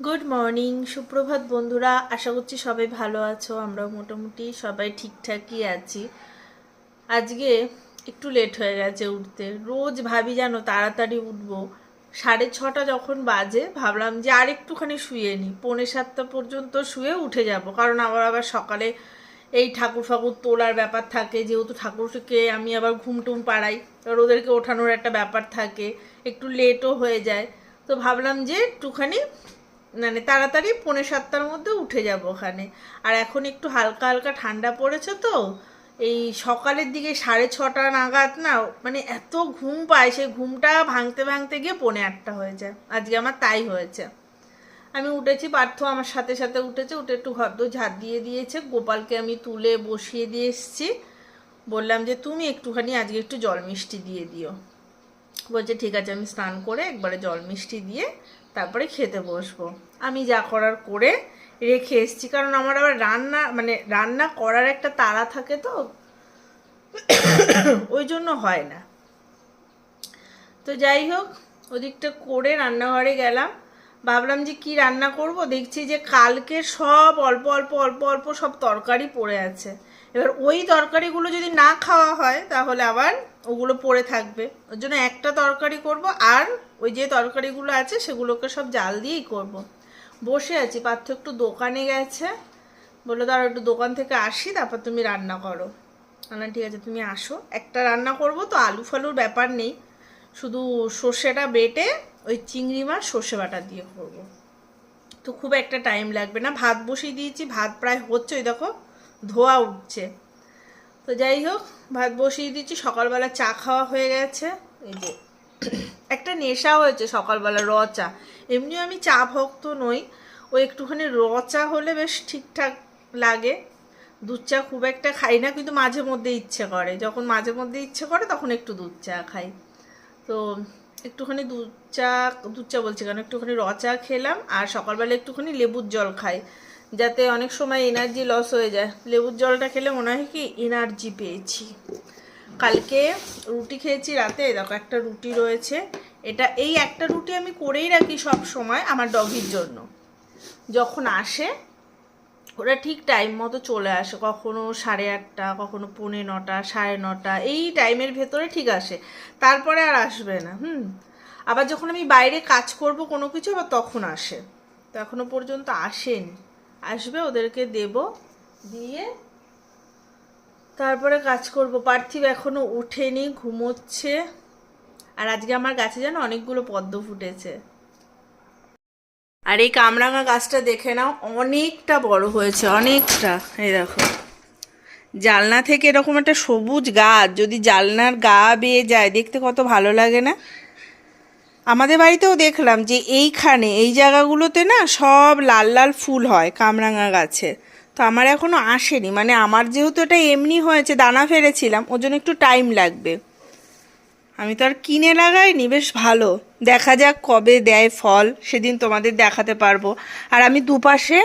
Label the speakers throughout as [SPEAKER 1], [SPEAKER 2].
[SPEAKER 1] Good morning সুপ্রভাত বন্ধুরা। আশা করছি সবাই ভালো আছো। আমরা মোটামুটি সবাই ঠিকঠাকই আছি। আজকে একটু লেট হয়ে গেছে উঠতে। রোজ ভাবি জানো, তাড়াতাড়ি উঠবো। সাড়ে ছটা যখন বাজে, ভাবলাম যে আর একটুখানি শুয়ে নিই পৌনে সাতটা পর্যন্ত শুয়ে উঠে যাব। কারণ আবার আবার সকালে এই ঠাকুর ফাকুর তোলার ব্যাপার থাকে। যেহেতু ঠাকুরকে আমি আবার ঘুম টুম পাড়াই, এবার ওদেরকে ওঠানোর একটা ব্যাপার থাকে। একটু লেটও হয়ে যায়। তো ভাবলাম যে একটুখানি মানে তাড়াতাড়ি পৌনে সাতটার মধ্যে উঠে যাব ওখানে। আর এখন একটু হালকা হালকা ঠান্ডা পড়েছে তো, এই সকালের দিকে সাড়ে ছটা নাগাদ না মানে এত ঘুম পায়, সেই ঘুমটা ভাঙতে ভাঙতে গিয়ে পৌনে আটটা হয়ে যায়। আজকে আমার তাই হয়েছে। আমি উঠেছি, পার্থ আমার সাথে সাথে উঠেছে, উঠে একটু ঘর ঝাড় দিয়ে দিয়েছে, গোপালকে আমি তুলে বসিয়ে দিয়ে এসেছি। বললাম যে, তুমি একটুখানি আজকে একটু জল মিষ্টি দিয়ে দিও। বলছে, ঠিক আছে, আমি স্নান করে একবারে জল মিষ্টি দিয়ে তারপরে খেতে বসবো। আমি যা করার করে রেখে এসেছি। কারণ আমার আবার রান্না মানে রান্না করার একটা তাড়া থাকে তো। ওই জন্য হয় না। তো যাই হোক, ওদিকটা করে রান্নাঘরে গেলাম। ভাবলাম যে কি রান্না করব? দেখছি যে কালকে সব অল্প অল্প অল্প অল্প সব তরকারি পড়ে আছে। এবার ওই তরকারিগুলো যদি না খাওয়া হয়, তাহলে আবার ওগুলো পড়ে থাকবে। ওর জন্য একটা তরকারি করব আর ওই যে তরকারিগুলো আছে, সেগুলোকে সব জাল দিয়েই করব। বসে আছি, পার্থ একটু দোকানে গেছে। বলল দাঁড়া একটু দোকান থেকে আসি, তারপর তুমি রান্না করো। বললাম, ঠিক আছে, তুমি আসো। একটা রান্না করব তো, আলু ফালুর ব্যাপার নেই। শুধু সর্ষেটা বেটে, ওই চিংড়ি মাছ, সর্ষে বাটা দিয়ে করব। তো খুব একটা টাইম লাগবে না। ভাত বসিয়ে দিয়েছি, ভাত প্রায় হচ্ছে, ওই দেখো, ধোয়া উঠছে। তো যাই হোক, ভাত বসিয়ে দিচ্ছি সকালবেলা চা খাওয়া হয়ে গেছে। এই যে একটা নেশা হয়েছে সকালবেলা, র চা। এমনিও আমি চা ভক্ত নই, ও একটুখানি র চা হলে বেশ ঠিকঠাক লাগে। দুধ চা খুব একটা খাই না, কিন্তু মাঝে মধ্যে ইচ্ছে করে। যখন মাঝে মধ্যে ইচ্ছে করে, তখন একটু দুধ চা খাই। তো একটুখানি দুধ চা দুধ চা বলছি কেন? একটুখানি র চা খেলাম আর সকালবেলা একটুখানি লেবুর জল খাই। যাতে অনেক সময় এনার্জি লস হয়ে যায়। লেবুর জলটা খেলে মনে হয় কি এনার্জি পেয়েছি। কালকে রুটি খেয়েছি রাতে দেখো একটা রুটি রয়েছে। এটা, এই একটা রুটি আমি করেই রাখি সব সময় আমার ডগির জন্য। যখন আসে, ওরা ঠিক টাইম মতো চলে আসে, কখনো সাড়ে আটটা, কখনো পৌনে নটা, সাড়ে নটা, এই টাইমের ভেতরে ঠিক আসে। তারপরে আর আসবে না, হুম। আবার যখন আমি বাইরে কাজ করব কোনো কিছু, আবার তখন আসে। তো এখনও পর্যন্ত আসেনি। আসবে, ওদেরকে দেব, দিয়ে তারপরে কাজ করব। পার্থিব এখনও ওঠেনি ঘুমোচ্ছে। আর আজকে আমার গাছে যেন অনেকগুলো পদ্ম ফুটেছে। আর এই কামরাঙা গাছটা দেখে নাও, অনেকটা বড় হয়েছে, অনেকটা। এই দেখো। জালনা থেকে এরকম একটা সবুজ গাছ, যদি জালনার গা বেয়ে যায়, দেখতে কত ভালো লাগে না? আমাদের বাড়িতেও দেখলাম যে এইখানে, এই জায়গাগুলোতে না সব লাল লাল ফুল হয় কামরাঙা গাছে। তো আমার এখনও আসেনি। মানে আমার যেহেতু এটা এমনি হয়েছে, দানা ফেলেছিলাম, ওর জন্য একটু টাইম লাগবে। আমি তো আর কিনে লাগাইনি, বেশ ভালো। দেখা যাক কবে দেয় ফল, সেদিন তোমাদের দেখাতে পারব। আর আমি দুপাশে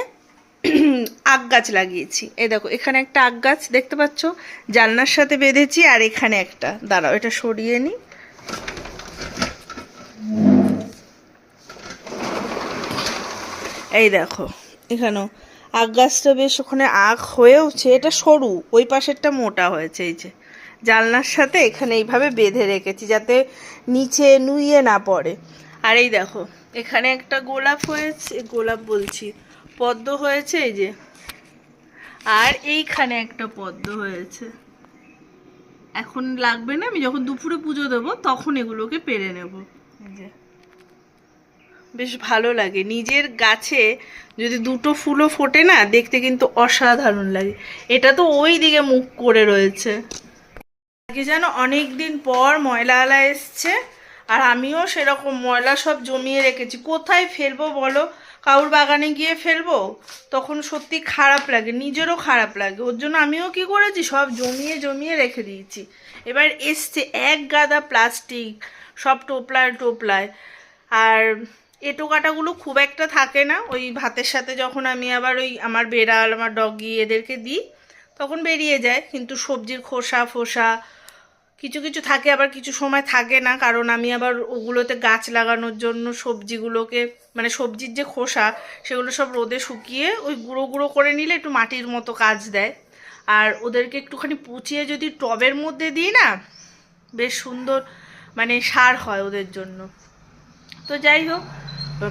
[SPEAKER 1] আগ গাছ লাগিয়েছি। এই দেখো, এখানে একটা আগ গাছ দেখতে পাচ্ছ? জানলার সাথে বেঁধেছি, আর এখানে একটা। দাঁড়াও, এটা সরিয়ে নিই এই দেখো, এখানেও আগ গাছটা বেশ ওখানে আখ হয়েওছে, এটা সরু, ওই পাশেরটা মোটা হয়েছে, এই যে। জানলার সাথে এখানে এইভাবে বেঁধে রেখেছি যাতে নিচে নুইয়ে না পড়ে। আর এই দেখো, এখানে একটা গোলাপ হয়েছে, গোলাপ বলছি, পদ্ম হয়েছে, এই যে। আর এইখানে একটা পদ্ম হয়েছে। এখন লাগবে না, আমি যখন দুপুরে পুজো দেবো, তখন এগুলোকে পেরে নেব। যে। বেশ ভালো লাগে। নিজের গাছে যদি দুটো ফুলও ফোটে না, দেখতে কিন্তু অসাধারণ লাগে। এটা তো ওই দিকে মুখ করে রয়েছে। আগে যেন অনেক দিন পর ময়লা আলা এসছে, আর আমিও সেরকম ময়লা সব জমিয়ে রেখেছি। কোথায় ফেলব বলো? কাউর বাগানে গিয়ে ফেলব? তখন সত্যি খারাপ লাগে, নিজেরও খারাপ লাগে। ওর জন্য আমিও কি করেছি? সব জমিয়ে জমিয়ে রেখে দিয়েছি। এবার এসছে এক গাদা প্লাস্টিক, সব টোপলায় টোপলায়। আর এটো কাটাগুলো খুব একটা থাকে না। ওই ভাতের সাথে যখন আমি আবার ওই আমার বেড়াল, আমার ডগি এদেরকে দিই, তখন বেরিয়ে যায়। কিন্তু সবজির খোসা, ফোসা কিছু কিছু থাকে, আবার কিছু সময় থাকে না। কারণ আমি আবার ওগুলোতে গাছ লাগানোর জন্য সবজিগুলোকে মানে সবজির যে খোসা, সেগুলো সব রোদে শুকিয়ে ওই গুঁড়ো গুঁড়ো করে নিলে একটু মাটির মতো কাজ দেয়। আর ওদেরকে একটুখানি পুচিয়ে যদি টবের মধ্যে দিই না, বেশ সুন্দর মানে সার হয় ওদের জন্য। তো যাই হোক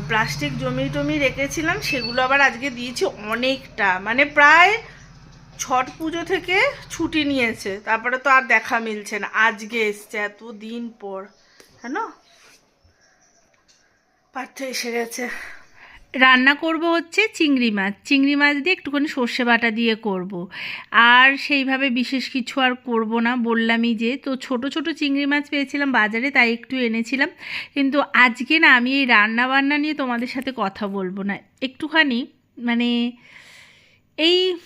[SPEAKER 1] প্লাস্টিক জমি টমি রেখেছিলাম, সেগুলো আবার আজকে দিয়েছি অনেকটা। মানে প্রায় ছট পুজো থেকে ছুটি নিয়েছে, তারপরে তো আর দেখা মিলছে না। আজকে এসছে এত দিন পর হ্যাঁ পার্থ এসে গেছে। রান্না করব হচ্ছে চিংড়ি মাছ। চিংড়ি মাছ দিয়ে একটুখানি সর্ষে বাটা দিয়ে করব। আর সেইভাবে বিশেষ কিছু আর করব না। বললামই যে, তো ছোট ছোট চিংড়ি মাছ পেয়েছিলাম বাজারে, তাই একটু এনেছিলাম। কিন্তু আজকে না, আমি এই রান্না বান্না নিয়ে তোমাদের সাথে কথা বলব না। একটুখানি মানে এই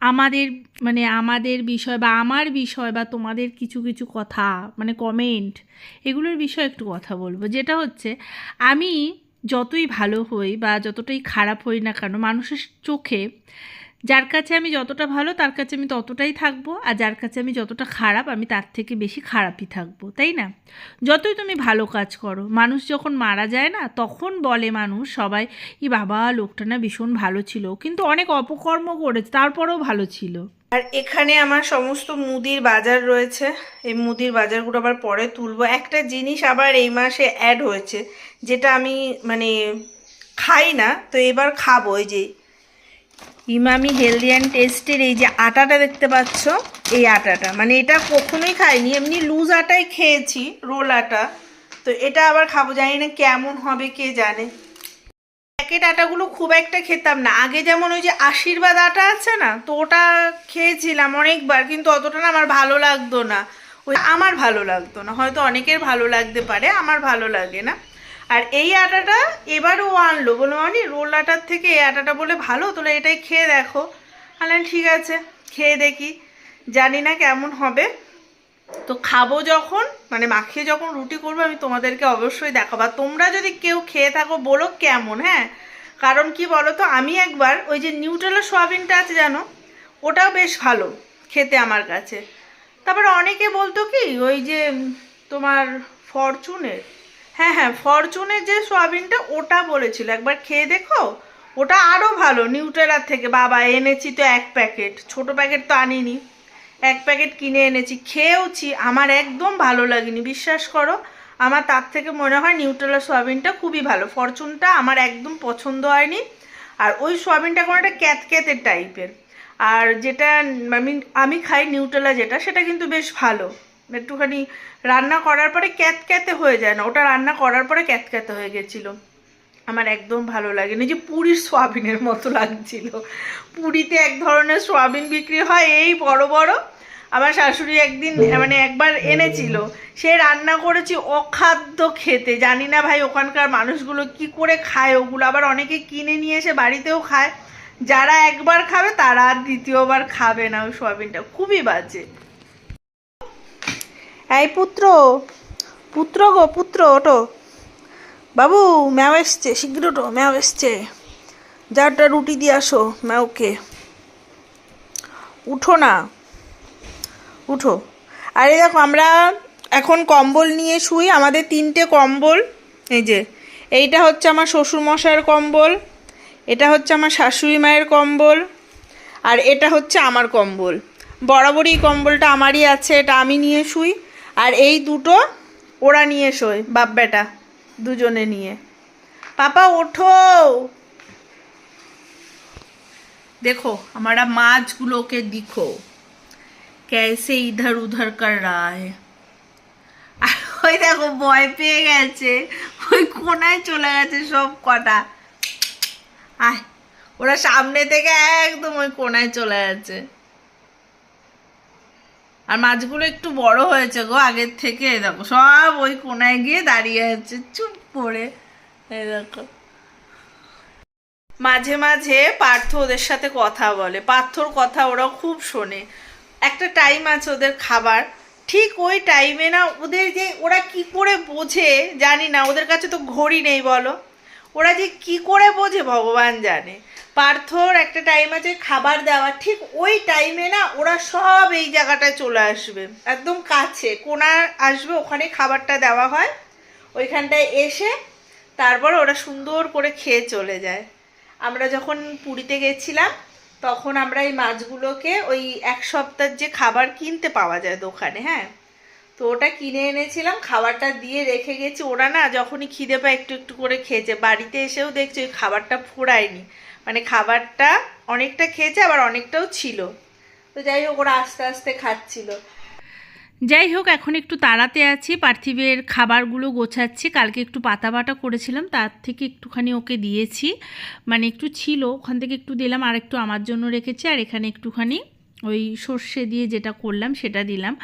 [SPEAKER 1] আমাদের মানে আমাদের বিষয় বা আমার বিষয় বা তোমাদের কিছু কিছু কথা মানে কমেন্ট এগুলোর বিষয়ে একটু কথা বলব। যেটা হচ্ছে, আমি যতই ভালো হই বা যতটাই খারাপ হই না কেন, মানুষের চোখে যার কাছে আমি যতটা ভালো, তার কাছে আমি ততটাই থাকব আর যার কাছে আমি যতটা খারাপ, আমি তার থেকে বেশি খারাপই থাকব, তাই না? যতই তুমি ভালো কাজ করো, মানুষ যখন মারা যায় না, তখন বলে মানুষ সবাই, ই বাবা, লোকটা না ভীষণ ভালো ছিল। কিন্তু অনেক অপকর্ম করেছে, তারপরেও ভালো ছিল। আর এখানে আমার সমস্ত মুদির বাজার রয়েছে। এই মুদির বাজারগুলো আবার পরে তুলবো। একটা জিনিস আবার এই মাসে অ্যাড হয়েছে, যেটা আমি মানে খাই না, তো এবার খাব। এই যে ইমামি হেলদি অ্যান্ড টেস্টের এই যে আটাটা দেখতে পাচ্ছ, এই আটাটা। মানে এটা কখনোই খাইনি, এমনি লুজ আটাই খেয়েছি রোল আটা। তো এটা আবার খাব। জানি না কেমন হবে, কে জানে। প্যাকেট আটাগুলো খুব একটা খেতাম না। আগে যেমন ওই যে আশীর্বাদ আটা আছে না, তো ওটা খেয়েছিলাম অনেকবার, কিন্তু অতটা না আমার ভালো লাগতো না। ওই আমার ভালো লাগতো না, হয়তো অনেকের ভালো লাগতে পারে, আমার ভালো লাগে না। আর এই আটাটা এবারও আনলো বলে মানে রোল আটার থেকে এই আটাটা বলে ভালো তোলে এটাই খেয়ে দেখো। আনলেন ঠিক আছে, খেয়ে দেখি। জানি না কেমন হবে। তো খাব যখন মানে মাখিয়ে যখন রুটি করব, আমি তোমাদেরকে অবশ্যই দেখাবো। তোমরা যদি কেউ খেয়ে থাকো, বলো কেমন হ্যাঁ? কারণ কি বলো তো আমি একবার ওই যে নিউট্রেলা সোয়াবিনটা আছে জানো? ওটাও বেশ ভালো খেতে আমার কাছে। তারপরে অনেকে বলতো কি, ওই যে তোমার ফরচুনের হ্যাঁ হ্যাঁ ফরচুনের যে সোয়াবিনটা ওটা বলেছিল। একবার খেয়ে দেখো, ওটা আরও ভালো নিউট্রেলার থেকে। বাবা, এনেছি তো এক প্যাকেট, ছোট প্যাকেট তো আনিনি। এক প্যাকেট কিনে এনেছি। খেয়েওছি, আমার একদম ভালো লাগেনি, বিশ্বাস করো। আমার তার থেকে মনে হয় নিউট্রেলা সোয়াবিনটা খুবই ভালো। ফরচুনটা আমার একদম পছন্দ হয়নি। আর ওই সোয়াবিনটা কোনো একটা ক্যাতক্যাতের টাইপের। আর যেটা আমি আমি খাই নিউট্রেলা যেটা, সেটা কিন্তু বেশ ভালো। একটুখানি রান্না করার পরে ক্যাতক্যাতে হয়ে যায় না। ওটা রান্না করার পরে ক্যাতক্যাতে হয়ে গেছিল। আমার একদম ভালো লাগেনি। যে পুরীর সোয়াবিনের মতো লাগছিল। পুরীতে এক ধরনের সোয়াবিন বিক্রি হয়, এই বড় বড়। আমার শাশুড়ি একদিন মানে একবার এনেছিল। সে রান্না করেছি অখাদ্য খেতে। জানি না ভাই ওখানকার মানুষগুলো কি করে খায় ওগুলো। আবার অনেকে কিনে নিয়ে এসে বাড়িতেও খায়। যারা একবার খাবে, তারা আর দ্বিতীয়বার খাবে না ওই সোয়াবিনটা। খুবই বাজে। এই পুত্র পুত্র গো, পুত্র ওটো বাবু, ম্যাও এসছে শীঘ্র ওটো ম্যাও এসছে। যাটা রুটি দিয়ে আসো, ম্যাওকে। উঠো না। উঠো। আরে দেখো, আমরা এখন কম্বল নিয়ে শুই, আমাদের তিনটে কম্বল। এই যে, এইটা হচ্ছে আমার শ্বশুরমশার কম্বল, এটা হচ্ছে আমার শাশুড়ি মায়ের কম্বল, আর এটা হচ্ছে আমার কম্বল। বরাবরই কম্বলটা আমারই আছে, এটা আমি নিয়ে শুই, আর এই দুটো ওরা নিয়ে শোয় বাপ বেটা দুজনে নিয়ে। পাপা, ওঠো! দেখো, আমরা মাছগুলোকে দেখো। ক্যাসে ইধার উধার কার রায় ওই দেখো ভয় পেয়ে গেছে। ওই কোনায় চলে গেছে সব কটা। আয়, ওরা সামনে থেকে একদম ওই কোনায় চলে গেছে। আর মাছগুলো একটু বড় হয়েছে গো আগের থেকে। দেখো, সব ওই কোনায় গিয়ে দাঁড়িয়ে আছে, চুপ করে। এই দেখো। মাঝে মাঝে পার্থ ওদের সাথে কথা বলে। পার্থর কথা ওরা খুব শোনে। একটা টাইম আছে ওদের খাবার। ঠিক ওই টাইমে না ওদের যে ওরা কি করে বোঝে জানি না, ওদের কাছে তো ঘড়ি নেই বলো। ওরা যে কি করে বোঝে ভগবান জানে। পার্থর একটা টাইম আছে খাবার দেওয়া ঠিক ওই টাইমে না ওরা সব এই জায়গাটায় চলে আসবে। একদম কাছে, কোনা আসবে, ওখানে খাবারটা দেওয়া হয়। ওইখানটায় এসে তারপর ওরা সুন্দর করে খেয়ে চলে যায়। আমরা যখন পুরীতে গেছিলাম তখন আমরা এই মাছগুলোকে ওই এক সপ্তাহের যে খাবার কিনতে পাওয়া যায় দোকানে হ্যাঁ? তো ওটা কিনে এনেছিলাম, খাবারটা দিয়ে রেখে গেছি। ওরা না যখনই খিদে পায় একটু একটু করে খেয়েছে। বাড়িতে এসেও দেখছি ওই খাবারটা ফোড়ায়নি মানে খাবারটা অনেকটা খেয়েছে, আবার অনেকটাও ছিল। তো যাই হোক, ওরা আস্তে আস্তে খাচ্ছিল।
[SPEAKER 2] যাই হোক, এখন একটু তাড়াতে আছি। পার্থিবের খাবারগুলো গোছাচ্ছি। কালকে একটু পাতা বাটা করেছিলাম, তার থেকে একটুখানি ওকে দিয়েছি। মানে একটু ছিল, ওখান থেকে একটু দিলাম, আর একটু আমার জন্য রেখেছি, আর এখানে একটুখানি ওই সর্ষে দিয়ে যেটা করলাম সেটা দিলাম।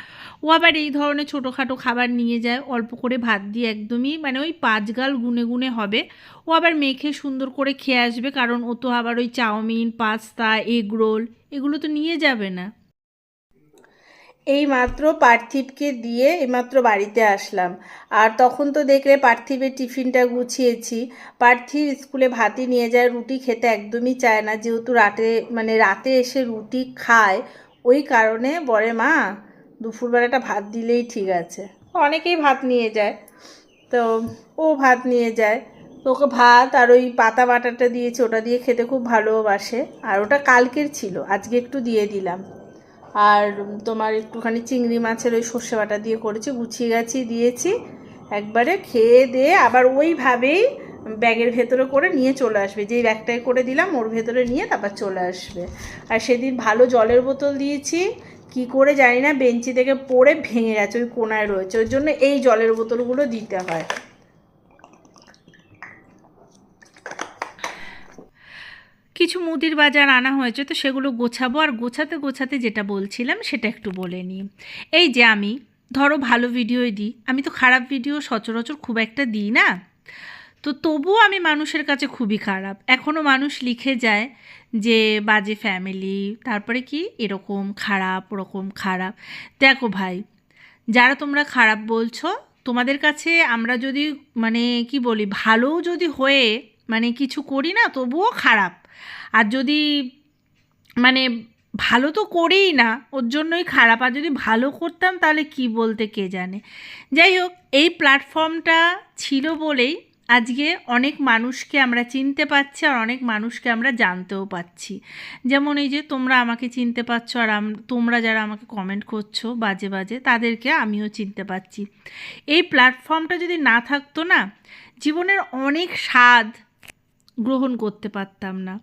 [SPEAKER 2] ও আবার এই ধরনের ছোটোখাটো খাবার নিয়ে যায়, অল্প করে ভাত দিয়ে একদমই মানে ওই পাঁচ গাল গুনে গুনে হবে। ও আবার মেখে সুন্দর করে খেয়ে আসবে, কারণ ও তো আবার ওই চাউমিন, পাস্তা, এগ রোল, এগুলো তো নিয়ে যাবে না।
[SPEAKER 1] এই মাত্র পার্থিবকে দিয়ে এইমাত্র বাড়িতে আসলাম। আর তখন তো দেখলে পার্থিবের টিফিনটা গুছিয়েছি। পার্থিব স্কুলে ভাতই নিয়ে যায়, রুটি খেতে একদমই চায় না। যেহেতু রাতে মানে রাতে এসে রুটি খায়, ওই কারণে বলে, মা, দুপুরবেলাটা ভাত দিলেই ঠিক আছে। অনেকেই ভাত নিয়ে যায়। তো ও ভাত নিয়ে যায়। তো ওকে ভাত আর ওই পাতা বাটাটা দিয়েছে, ওটা দিয়ে খেতে খুব ভালোবাসে। আর ওটা কালকের ছিল, আজকে একটু দিয়ে দিলাম। আর তোমার একটুখানি চিংড়ি মাছের ওই সর্ষে বাটা দিয়ে করেছি, গুছিয়ে গাছি, দিয়েছি। একবারে খেয়ে দিয়ে আবার ওইভাবেই ব্যাগের ভেতরে করে নিয়ে চলে আসবে। যেই ব্যাগটায় করে দিলাম, ওর ভেতরে নিয়ে তারপর চলে আসবে। আর সেদিন ভালো জলের বোতল দিয়েছি। কি করে জানি না, বেঞ্চি থেকে পড়ে ভেঙে গেছে, ওই কোনায় রয়েছে। ওই জন্য এই জলের বোতলগুলো দিতে হয়।
[SPEAKER 2] কিছু মুদির বাজার আনা হয়েছে, তো সেগুলো গোছাবো। আর গোছাতে গোছাতে যেটা বলছিলাম, সেটা একটু বলে নিই। এই যে আমি, ধরো ভালো ভিডিওই দিই। আমি তো খারাপ ভিডিও সচরাচর খুব একটা দিই না। তো তবুও আমি মানুষের কাছে খুবই খারাপ। এখনও মানুষ লিখে যায় যে, বাজে ফ্যামিলি তারপরে কি? এরকম খারাপ, ওরকম খারাপ। দেখো ভাই, যারা তোমরা খারাপ বলছো, তোমাদের কাছে আমরা যদি মানে কি বলি ভালো যদি হয়ে মানে কিছু করি না, তবুও খারাপ। আর যদি মানে ভালো তো করেই না, ওর জন্যই খারাপ। আর যদি ভালো করতাম তাহলে কি বলতে কে জানে? যাই হোক, এই প্ল্যাটফর্মটা ছিল বলেই আজকে অনেক মানুষকে আমরা চিনতে পারছি আর অনেক মানুষকে আমরা জানতেও পাচ্ছি। যেমন এই যে তোমরা আমাকে চিনতে পারছ আর তোমরা যারা আমাকে কমেন্ট করছ বাজে বাজে, তাদেরকে আমিও চিনতে পারছি এই প্ল্যাটফর্মটা যদি না থাকতো না, জীবনের অনেক স্বাদ গ্রহণ করতে পারতাম না।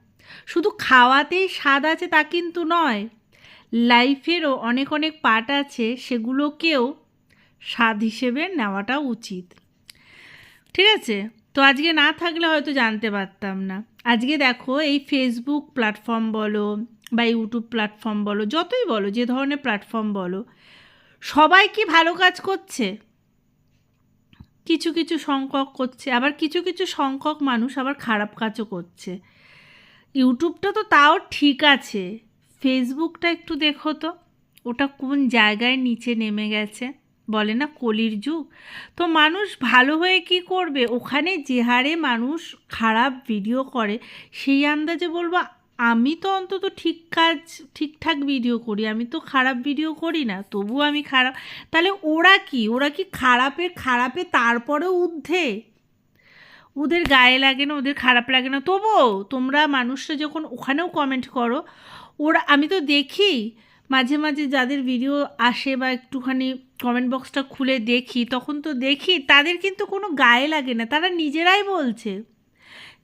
[SPEAKER 2] শুধু খাওয়াতেই স্বাদ আছে তা কিন্তু নয়। লাইফেরও অনেক অনেক পার্ট আছে সেগুলোকেও স্বাদ হিসেবে নেওয়াটা উচিত। ঠিক আছে? তো আজকে না থাকলে হয়তো জানতে পারতাম না। আজকে দেখো এই ফেসবুক প্ল্যাটফর্ম বলো বা ইউটিউব প্ল্যাটফর্ম বলো, যতই বলো, যে ধরনের প্ল্যাটফর্ম বলো, সবাই কি ভালো কাজ করছে? কিছু কিছু সংখ্যক করছে, আবার কিছু কিছু সংখ্যক মানুষ আবার খারাপ কাজও করছে। ইউটিউবটা তো তাও ঠিক আছে। ফেসবুকটা একটু দেখো তো, ওটা কোন জায়গায় নিচে নেমে গেছে? বলে না কলির যুগ? তো মানুষ ভালো হয়ে কি করবে? ওখানে যে হারে মানুষ খারাপ ভিডিও করে, সেই আন্দাজে বলব, আমি তো অন্তত ঠিক কাজ, ঠিকঠাক ভিডিও করি। আমি তো খারাপ ভিডিও করি না তবু আমি খারাপ। তাহলে ওরা কি? ওরা কি খারাপের খারাপে তারপরেও ঊর্ধ্বে? ওদের গায়ে লাগে না, ওদের খারাপ লাগে না। তবুও তোমরা মানুষরা যখন ওখানেও কমেন্ট করো, ওরা, আমি তো দেখি মাঝে মাঝে যাদের ভিডিও আসে বা একটুখানি কমেন্ট বক্সটা খুলে দেখি, তখন তো দেখি তাদের কিন্তু কোনো গায়ে লাগে না, তারা নিজেরাই বলছে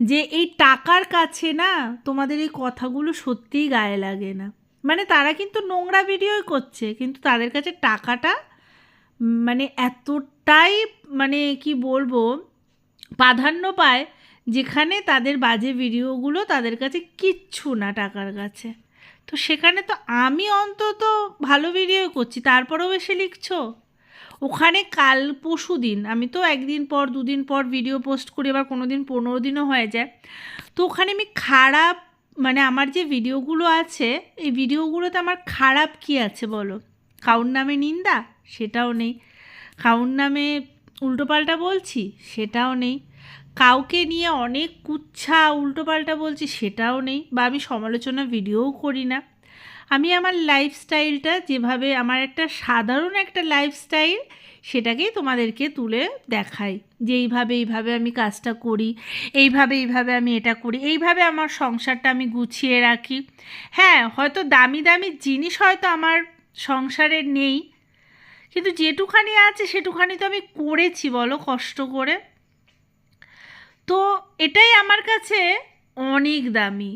[SPEAKER 2] যে এই টাকার কাছে না তোমাদের এই কথাগুলো সত্যিই গায়ে লাগে না। মানে তারা কিন্তু নোংরা ভিডিওই করছে, কিন্তু তাদের কাছে টাকাটা মানে এতটাই মানে কি বলব প্রাধান্য পায় যেখানে তাদের বাজে ভিডিওগুলো তাদের কাছে কিচ্ছু না টাকার কাছে। তো সেখানে তো আমি অন্তত ভালো ভিডিও করছি, তারপরেও এসে লিখছো? ওখানে কাল পরশু দিন, আমি তো একদিন পর, দুদিন পর ভিডিও পোস্ট করি আবার কোনো দিন পনেরো দিনও হয়ে যায়। তো ওখানে আমি খারাপ মানে আমার যে ভিডিওগুলো আছে, এই ভিডিওগুলোতে আমার খারাপ কি আছে বলো? কাউর নামে নিন্দা? সেটাও নেই। কাউর নামে উল্টোপাল্টা বলছি? সেটাও নেই। কাউকে নিয়ে অনেক কুচ্ছা উল্টোপাল্টা বলছি, সেটাও নেই। বা আমি সমালোচনা ভিডিওও করি না। আমি আমার লাইফস্টাইলটা যেভাবে, আমার একটা সাধারণ একটা লাইফস্টাইল সেটাকেই তোমাদেরকে তুলে দেখাই। যে এইভাবে এইভাবে আমি কাজটা করি, এইভাবে এইভাবে আমি এটা করি, এইভাবে আমার সংসারটা আমি গুছিয়ে রাখি। হ্যাঁ হয়তো দামি দামি জিনিস হয়তো আমার সংসারে নেই কিন্তু যেটুখানি আছে সেটুখানি তো আমি করেছি, বলো কষ্ট করে। তো এটাই আমার কাছে অনেক দামি।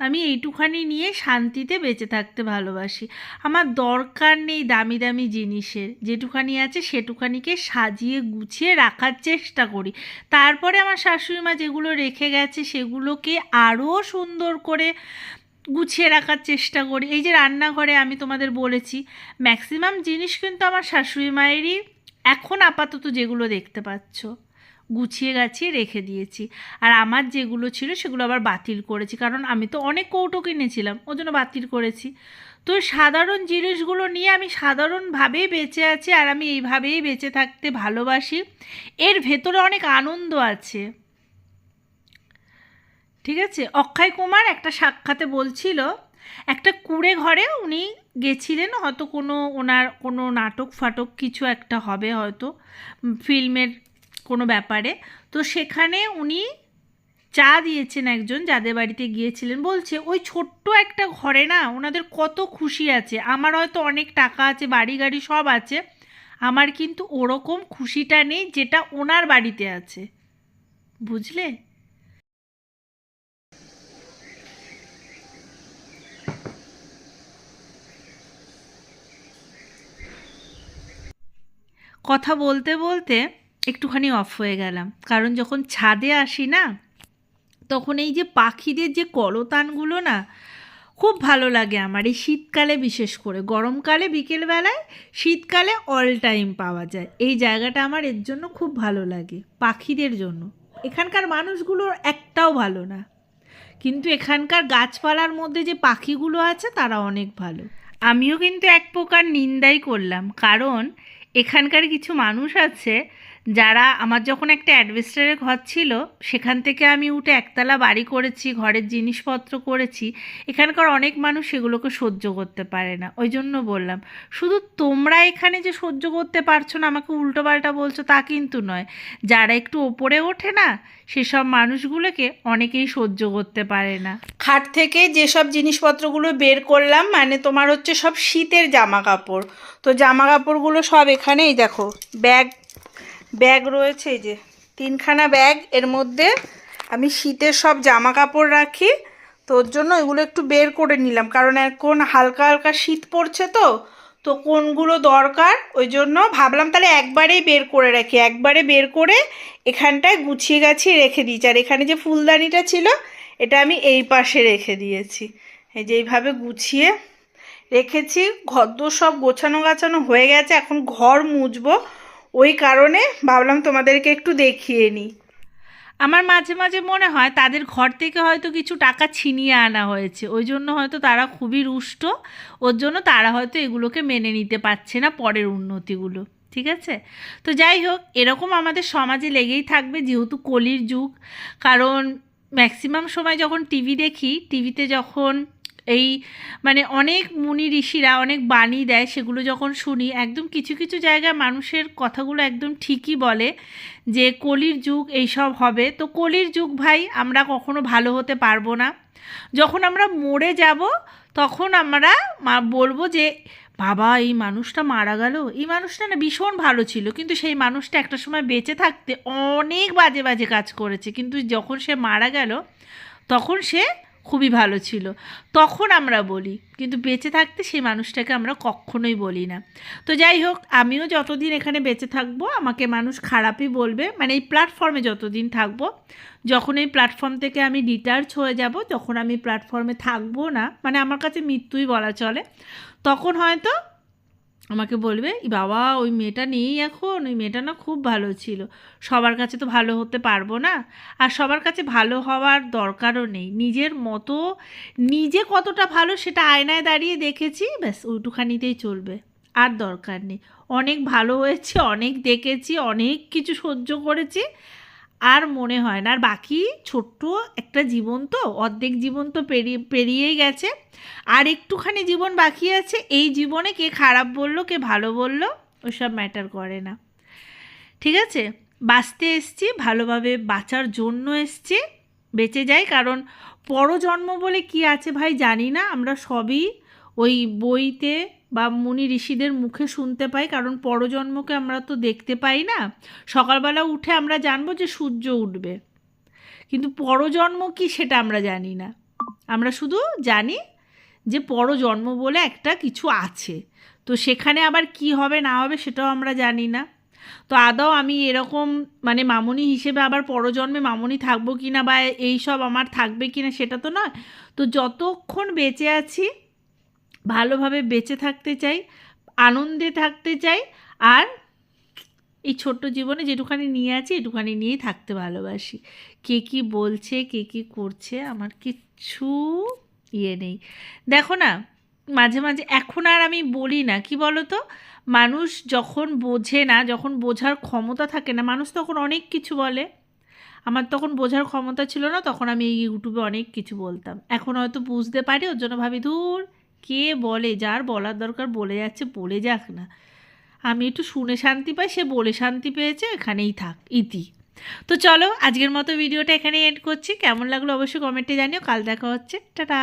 [SPEAKER 2] আমি এইটুখানি নিয়ে শান্তিতে বেঁচে থাকতে ভালোবাসি। আমার দরকার নেই দামি দামি জিনিসের। যেটুখানি আছে সেটুখানিকে সাজিয়ে গুছিয়ে রাখার চেষ্টা করি। তারপরে আমার শাশুড়ি মা যেগুলো রেখে গেছে সেগুলোকে আরও সুন্দর করে গুছিয়ে রাখার চেষ্টা করি। এই যে রান্নাঘরে আমি তোমাদের বলেছি ম্যাক্সিমাম জিনিস কিন্তু আমার শাশুড়ি মায়েরই এখন আপাতত যেগুলো দেখতে পাচ্ছ, গুছিয়ে গাছিয়ে রেখে দিয়েছি। আর আমার যেগুলো ছিল সেগুলো আবার বাতিল করেছি, কারণ আমি তো অনেক কৌটো কিনেছিলাম ওই জন্য বাতিল করেছি। তো সাধারণ জিনিসগুলো নিয়ে আমি সাধারণভাবেই বেঁচে আছি, আর আমি এইভাবেই বেঁচে থাকতে ভালোবাসি। এর ভেতরে অনেক আনন্দ আছে। ঠিক আছে? অক্ষয় কুমার একটা সাক্ষাতে বলছিল, একটা কুড়ে ঘরে উনি গেছিলেন, হয়তো কোনো ওনার কোনো নাটক ফাটক কিছু একটা হবে হয়তো ফিল্মের কোনো ব্যাপারে। তো সেখানে উনি চা দিয়েছেন একজন, যাদের বাড়িতে গিয়েছিলেন। বলছে, ওই ছোট্ট একটা ঘরে না, ওনাদের কত খুশি আছে। আমার হয়তো অনেক টাকা আছে বাড়ি গাড়ি সব আছে। আমার কিন্তু ওরকম খুশিটা নেই, যেটা ওনার বাড়িতে আছে। বুঝলে? কথা বলতে বলতে একটুখানি অফ হয়ে গেলাম। কারণ যখন ছাদে আসি না, তখন এই যে পাখিদের যে কলতানগুলো না, খুব ভালো লাগে আমার। এই শীতকালে বিশেষ করে, গরমকালে বিকেলবেলায় শীতকালে অল টাইম পাওয়া যায়। এই জায়গাটা আমার এর জন্য খুব ভালো লাগে, পাখিদের জন্য। এখানকার মানুষগুলোর একটাও ভালো না। কিন্তু এখানকার গাছপালার মধ্যে যে পাখিগুলো আছে, তারা অনেক ভালো। আমিও কিন্তু এক প্রকার নিন্দাই করলাম। কারণ এখানকার কিছু মানুষ আছে যারা আমার যখন একটা অ্যাডভেস্টারের ঘর ছিল, সেখান থেকে আমি উঠে একতলা বাড়ি করেছি, ঘরের জিনিসপত্র করেছি। এখানকার অনেক মানুষ সেগুলোকে সহ্য করতে পারে না। ওই জন্য বললাম, শুধু তোমরা এখানে যে সহ্য করতে পারছ না, আমাকে উল্টোপাল্টা বলছো তা কিন্তু নয়। যারা একটু ওপরে ওঠে না, সেসব মানুষগুলোকে অনেকেই সহ্য করতে পারে না।
[SPEAKER 1] খাট থেকে যেসব জিনিসপত্রগুলো বের করলাম মানে তোমার হচ্ছে সব শীতের জামা কাপড় তো জামা কাপড়গুলো সব এখানেই দেখো, ব্যাগ ব্যাগ রয়েছে যে। তিনখানা ব্যাগ, এর মধ্যে আমি শীতের সব জামা কাপড় রাখি। তো ওর জন্য এগুলো একটু বের করে নিলাম। কারণ এখন হালকা হালকা শীত পড়ছে তো তো কোনগুলো দরকার, ওই জন্য ভাবলাম তাহলে একবারেই বের করে রাখি। একবারে বের করে এখানটায় গুছিয়ে গাছিয়ে রেখে দিয়েছি। আর এখানে যে ফুলদানিটা ছিল, এটা আমি এই পাশে রেখে দিয়েছি। এই যে এইভাবে গুছিয়ে রেখেছি। ঘরদোর সব গোছানো গাছানো হয়ে গেছে। এখন ঘর মুছবো। ওই কারণে ভাবলাম তোমাদেরকে একটু দেখিয়ে নিই
[SPEAKER 2] আমার মাঝে মাঝে মনে হয় তাদের ঘর থেকে হয়তো কিছু টাকা ছিনিয়ে আনা হয়েছে। ওই জন্য হয়তো তারা খুবই রুষ্ট। ওর জন্য তারা হয়তো এগুলোকে মেনে নিতে পারছে না পরের উন্নতিগুলো। ঠিক আছে? তো যাই হোক, এরকম আমাদের সমাজে লেগেই থাকবে যেহেতু কলির যুগ। কারণ ম্যাক্সিমাম সময় যখন টিভি দেখি টিভিতে যখন এই মানে অনেক মুনি ঋষিরা, অনেক বাণী দেয় সেগুলো যখন শুনি, একদম কিছু কিছু জায়গায় মানুষের কথাগুলো একদম ঠিকই বলে যে কলির যুগ এইসব হবে। তো কলির যুগ ভাই আমরা কখনো ভালো হতে পারব না। যখন আমরা মরে যাব, তখন আমরা বলব যে, বাবা, এই মানুষটা মারা গেল। এই মানুষটা না ভীষণ ভালো ছিল, কিন্তু সেই মানুষটা একটা সময় বেঁচে থাকতে অনেক বাজে বাজে কাজ করেছে। কিন্তু যখন সে মারা গেল, তখন সে খুবই ভালো ছিল। তখন আমরা বলি, কিন্তু বেঁচে থাকতে সেই মানুষটাকে আমরা কখনোই বলি না। তো যাই হোক, আমিও যতদিন এখানে বেঁচে থাকব, আমাকে মানুষ খারাপই বলবে। মানে এই প্ল্যাটফর্মে যতদিন থাকব, যখন এই প্ল্যাটফর্ম থেকে আমি ডিটার্চ হয়ে যাব, তখন আমি প্ল্যাটফর্মে থাকব না। মানে আমার কাছে মৃত্যুই বলা চলে। তখন হয়তো আমাকে বলবে বাবা, ওই মেয়েটা নেই এখন, ওই মেয়েটা না খুব ভালো ছিল। সবার কাছে তো ভালো হতে পারব না। আর সবার কাছে ভালো হওয়ার দরকারও নেই। নিজের মতো, নিজে কতটা ভালো সেটা আয়নায় দাঁড়িয়ে দেখেছি, ব্যাস, ওইটুখানিতেই চলবে। আর দরকার নেই। অনেক ভালো হয়েছে, অনেক দেখেছি, অনেক কিছু সহ্য করেছি আর মনে হয় না। আর বাকি ছোট্ট একটা জীবন তো, অর্ধেক জীবন তো পেরিয়ে, পেরিয়েই গেছে। আর একটুখানি জীবন বাকি আছে, এই জীবনে কে খারাপ বলল, কে ভালো বলল ওসব ম্যাটার করে না। ঠিক আছে? বাঁচতে এসছি, ভালোভাবে বাঁচার জন্য এসছি, বেঁচে যাই। কারণ পরজন্ম বলে কি আছে ভাই জানি না, আমরা সবই ওই বইতে বা মুনি ঋষিদের মুখে শুনতে পাই, কারণ পরজন্মকে আমরা তো দেখতে পাই না। সকালবেলা উঠে আমরা জানব যে সূর্য উঠবে। কিন্তু পরজন্ম কি সেটা আমরা জানি না। আমরা শুধু জানি যে পরজন্ম বলে একটা কিছু আছে। তো সেখানে আবার কি হবে, না হবে সেটাও আমরা জানি না। তো আদাও আমি এরকম মানে মামুনি হিসেবে আবার পরজন্মে মামুনি থাকব কি না বা এই সব আমার থাকবে কি না সেটা তো নয়। তো যতক্ষণ বেঁচে আছি ভালোভাবে বেঁচে থাকতে চাই, আনন্দে থাকতে চাই, আর এই ছোট্ট জীবনে যেটুখানি নিয়ে আছি, এটুখানি নিয়েই থাকতে ভালোবাসি। কে কী বলছে, কে কী করছে, আমার কিচ্ছু ইয়ে নেই। দেখো না, মাঝে মাঝে, এখন আর আমি বলি না, কি বলো তো মানুষ যখন বোঝে না, যখন বোঝার ক্ষমতা থাকে না, মানুষ তখন অনেক কিছু বলে। আমার তখন বোঝার ক্ষমতা ছিল না, তখন আমি এই ইউটিউবে অনেক কিছু বলতাম। এখন হয়তো বুঝতে পারি, ওর জন্য ভাবি দূর কে বলে? যার বলার দরকার বলে যাচ্ছে, বলে যাক না। আমি একটু শুনে শান্তি পাই, সে বলে শান্তি পেয়েছে, এখানেই থাক, ইতি। তো চলো, আজকের মতো ভিডিওটা এখানেই এন্ড করছি। কেমন লাগল অবশ্যই কমেন্টে জানিও। কাল দেখা হচ্ছে। টাটা!